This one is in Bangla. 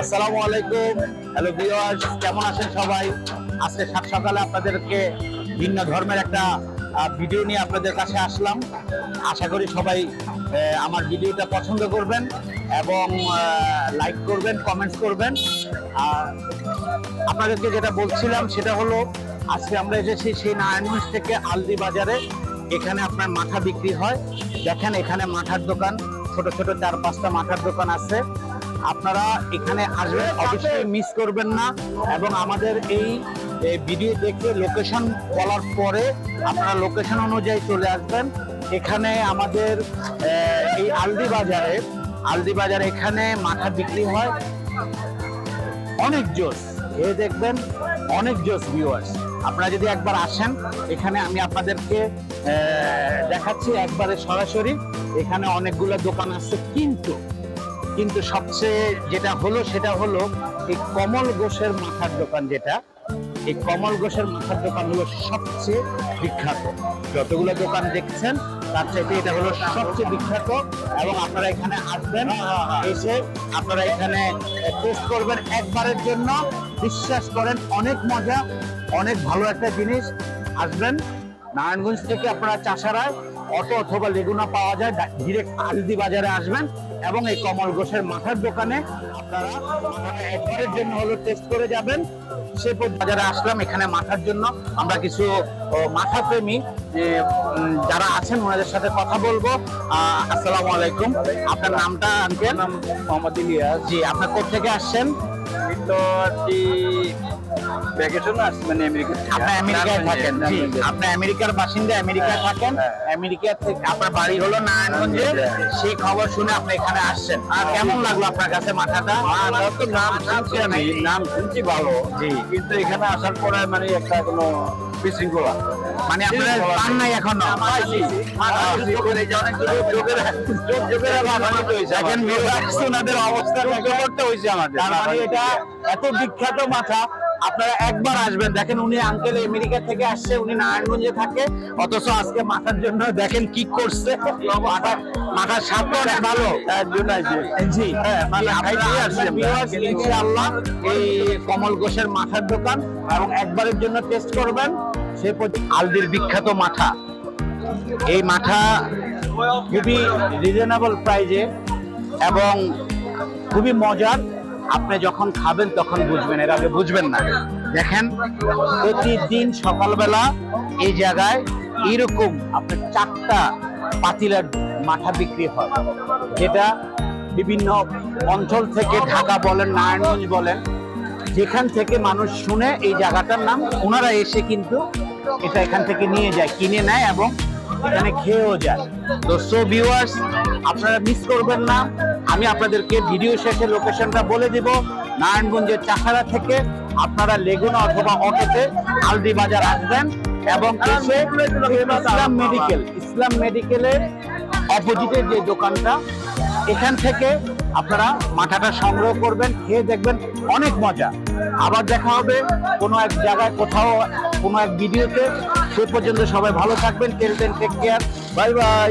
আসসালামু আলাইকুম। হ্যালো ভিউয়ার্স কেমন আছেন সবাই? আজকে সাত সকালে আপনাদেরকে ভিন্ন ধর্মের একটা ভিডিও নিয়ে আপনাদের কাছে আসলাম। আশা করি সবাই আমার ভিডিওটা পছন্দ করবেন এবং লাইক করবেন কমেন্টস করবেন। আর আপনাদেরকে যেটা বলছিলাম সেটা হলো, আজকে আমরা এসেছি সেই নারায়ণগঞ্জ থেকে আলদি বাজারে। এখানে আপনার মাথা বিক্রি হয়। দেখেন এখানে মাথার দোকান, ছোট ছোট চার পাঁচটা মাথার দোকান আছে। আপনারা এখানে আসবেন অবশ্যই মিস করবেন না। এবং আমাদের এই ভিডিও দেখে লোকেশন বলার পরে আপনারা লোকেশন অনুযায়ী চলে আসবেন। এখানে আমাদের এই আলদি বাজারে আলদি বাজারে এখানে মাথা বিক্রি হয়। অনেক জোস এ দেখবেন অনেক জোস ভিউয়ার্স আপনারা যদি একবার আসেন এখানে আমি আপনাদেরকে দেখাচ্ছি একবারে সরাসরি। এখানে অনেকগুলো দোকান আছে কিন্তু কিন্তু সবচেয়ে যেটা হলো, সেটা হলো এই কমল ঘোষের মাথার দোকান যেটা, এই কমল ঘোষের মাথার দোকান হলো সবচেয়ে বিখ্যাত। যতগুলো দোকান দেখছেন, তার চাইতে এটা হলো সবচেয়ে বিখ্যাত এবং আপনারা এখানে আসবেন, এসে আপনারা এখানে টেস্ট করবেন একবারের জন্য। বিশ্বাস করেন, অনেক মজা, অনেক ভালো একটা জিনিস। আসবেন, নারায়ণগঞ্জ থেকে আপনারা চাষারায়, অটো অথবা লেগুনা পাওয়া যায় ডিরেক্ট আলদি বাজারে আসবেন। এবং এই কমল ঘোষের মাথার দোকানে আপনারা একবারের জন্য হলো টেস্ট করে যাবেন। সে পর বাজারে আসলাম এখানে মাথার জন্য আমরা কিছু মাথা প্রেমী যারা আছেন ওনাদের সাথে কথা বলব। আহ, আসসালামু আলাইকুম। আপনার নামটা আনকেন মোহাম্মদ ইলিয়াস। জি আপনার কোথা থেকে আসছেন? মানে আমেরিকা থেকে। আপনি আমেরিকায় থাকেন আপনি আমেরিকার বাসিন্দা আমেরিকায় থাকেন হ্যাঁ। আমেরিকা থেকে আপনার বাড়ি হলো নারায়ণগঞ্জে নারায়ণগঞ্জে। সেই খবর শুনে আপনি এখানে আসছেন আর কেমন লাগল আপনার কাছে মাথাটা নাম শুনছি আমি নাম শুনছি ভালো জি। কিন্তু এখানে আসার পরে মানে একটা কোনো বিশৃঙ্খলা। মানে আপনারা পান নাই এখনও। দেখেন অবস্থা করতে হয়েছে আমাদের। মানে এটা এত বিখ্যাত মাথা। আপনারা একবার আসবেন। দেখেন উনি আঙ্কেল আমেরিকা থেকে আসছে উনি নারায়ণগঞ্জে থাকে। অথচ আজকে মাথার জন্য দেখেন কি করছে। মাথা মাথার স্বাদ অনেক ভালো। জি। হ্যাঁ, মানে জি, viewers, ইনশাআল্লাহ এই কমল ঘোষের মাথার দোকান। এবং একবারের জন্য টেস্ট করবেন। সে আলদির বিখ্যাত মাথা। এই মাথা খুবই রিজনেবল প্রাইজে এবং খুবই মজার। আপনি যখন খাবেন, তখন বুঝবেন। এর আগে বুঝবেন না। দেখেন, প্রতিদিন সকালবেলা এই জায়গায় এরকম আপনার চারটা পাতিলার মাথা বিক্রি হয়। যেটা বিভিন্ন অঞ্চল থেকে ঢাকা বলেন, নারায়ণগঞ্জ বলেন, যেখান থেকে মানুষ শুনে এই জায়গাটার নাম, ওনারা এসে কিন্তু এটা এখান থেকে নিয়ে যায়, কিনে নেয় এবং এখানে খেয়েও যায় তো সো ভিউয়ার্স আপনারা মিস করবেন না। আমি আপনাদেরকে ভিডিও শেষে লোকেশনটা বলে দিব। নারায়ণগঞ্জের চাষারা থেকে আপনারা লেগুনা অথবা অটোতে আলদি বাজার আসবেন এবং ইসলাম মেডিকেল ইসলাম মেডিকেলের অপোজিটের যে দোকানটা, এখান থেকে আপনারা মাথাটা সংগ্রহ করবেন, খেয়ে দেখবেন, অনেক মজা। আবার দেখা হবে কোনো এক জায়গায় কোথাও কোনো এক ভিডিওতে। সে পর্যন্ত সবাই ভালো থাকবেন till then take care bye bye